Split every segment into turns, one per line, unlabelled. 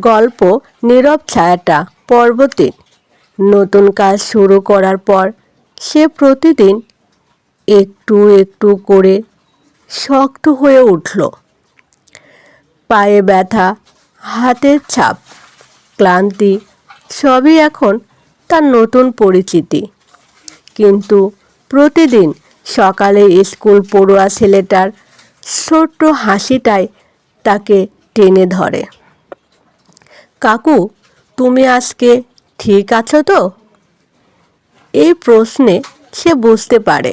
গল্প নীরব ছায়াটা পর্বতে নতুন কাজ শুরু করার পর সে প্রতিদিন একটু একটু করে শক্ত হয়ে উঠল। পায়ে ব্যথা, হাতের ছাপ ক্লান্তি সবই এখন তার নতুন পরিচিতি। কিন্তু প্রতিদিন সকালে স্কুল পড়ুয়া ছেলেটার ছোট্ট হাসিটাই তাকে টেনে ধরে। কাকু, তুমি আজকে ঠিক আছো তো? এই প্রশ্নে সে বুঝতে পারে।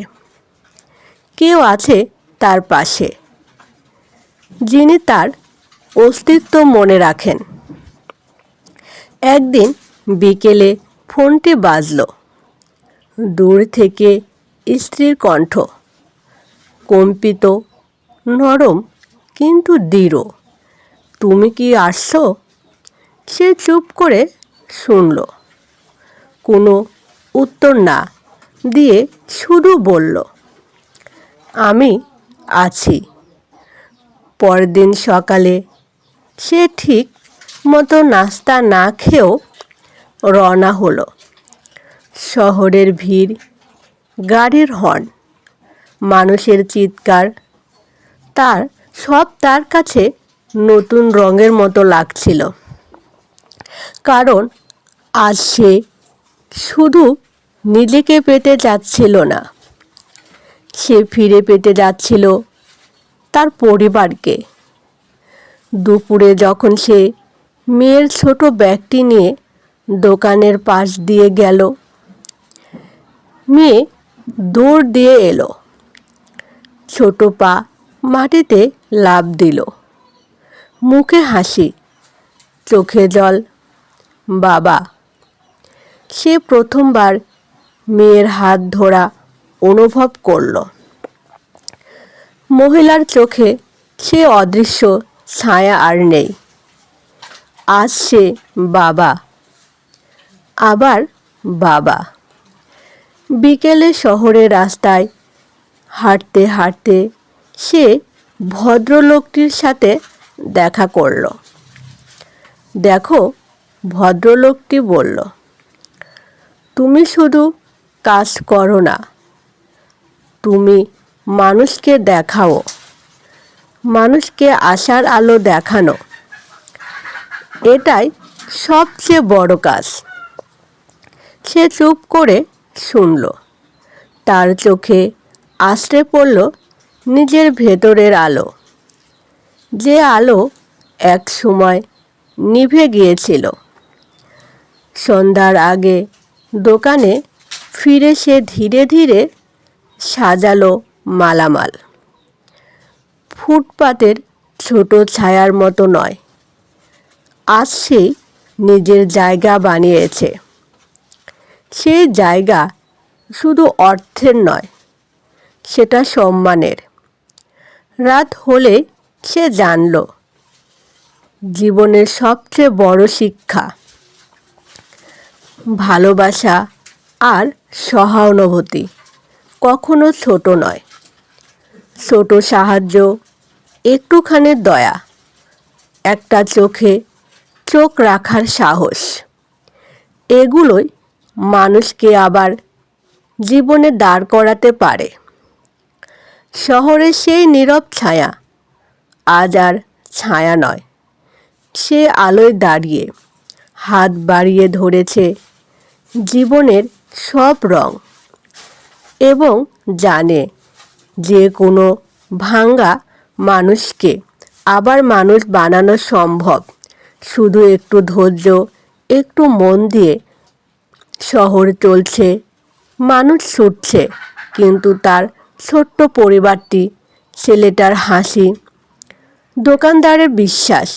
কেউ আছে তার পাশে, যিনি তার অস্তিত্ব মনে রাখেন। একদিন বিকেলে ফোনটি বাজল। দূর থেকে স্ত্রীর কণ্ঠ, কম্পিত, নরম, কিন্তু দৃঢ়। তুমি কি আসছো? সে চুপ করে শুনল। কোনো উত্তর না দিয়ে শুধু বলল, আমি আছি। পরদিন সকালে সে ঠিক মতো নাস্তা না খেয়েও রওনা হলো। শহরের ভিড়, গাড়ির হর্ন, মানুষের চিৎকার, তার সব তার কাছে নতুন রঙের মতো লাগছিল। কারণ আজ সে শুধু নিজেকে পেতে যাচ্ছিল না। সে ফিরে পেতে যাচ্ছিল তার পরিবারকে। দুপুরে যখন সে মেয়ের ছোট ব্যাগটি নিয়ে দোকানের পাশ দিয়ে গেল, মেয়ে দৌড় দিয়ে এলো। ছোট পা মাটিতে লাফ দিল। মুখে হাসি, চোখে জল বাবা। সে প্রথমবার মেয়ের হাত ধরা অনুভব করল। মহিলার চোখে সে অদৃশ্য ছায়া আর নেই। আজ সে বাবা। আবার বাবা। বিকেলে শহরের রাস্তায় হাঁটতে হাঁটতে সে ভদ্রলোকটির সাথে দেখা করল। দেখো ভদ্রলোকটি বলল, তুমি শুধু কাজ করো না, তুমি মানুষকে দেখাও, মানুষকে আশার আলো দেখানো। এটাই সবচেয়ে বড় কাজ। সে চুপ করে শুনল। তার চোখে আশ্রে পড়ল নিজের ভেতরের আলো। যে আলো এক সময় নিভে গিয়েছিল। সন্ধ্যার আগে দোকানে ফিরে সে ধীরে ধীরে সাজালো মালামাল। ফুটপাতের ছোট ছায়ার মতো নয়, আজ সে নিজের জায়গা বানিয়েছে। সেই জায়গা শুধু অর্থের নয়, সেটা সম্মানের। রাত হলে সে জানল, জীবনের সবচেয়ে বড় শিক্ষা ভালোবাসা আর সহানুভূতি কখনো ছোট নয়। ছোট সাহায্য, একটুখানি দয়া, একটা চোখে চোখ রাখার সাহস, এগুলোই মানুষকে আবার জীবনে দাঁড় করাতে পারে। শহরে সেই নীরব ছায়া আজ আর ছায়া নয়, সে আলোয় দাঁড়িয়ে হাত বাড়িয়ে ধরেছে জীবনের সব রং এবং জানে যে কোনো ভাঙ্গা মানুষকে আবার মানুষ বানানো সম্ভব। শুধু একটু ধৈর্য, একটু মন দিয়ে শহর চলছে, মানুষ ছুটছে, কিন্তু তার ছোট্ট পরিবারটি, ছেলেটার হাসি, দোকানদারের বিশ্বাস,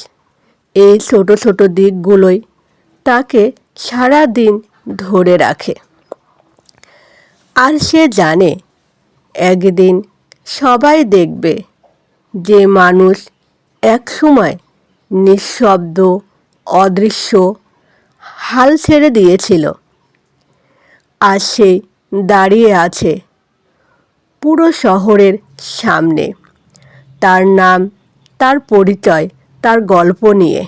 এই ছোট ছোট দিকগুলোই তাকে সারা দিন ধরে রাখে। আর সে জানে, একদিন সবাই দেখবে যে মানুষ একসময় নিঃশব্দ, অদৃশ্য, হাল ছেড়ে দিয়েছিল। আর সে দাঁড়িয়ে আছে পুরো শহরের সামনে। তার নাম, তার পরিচয়, তার গল্প নিয়ে।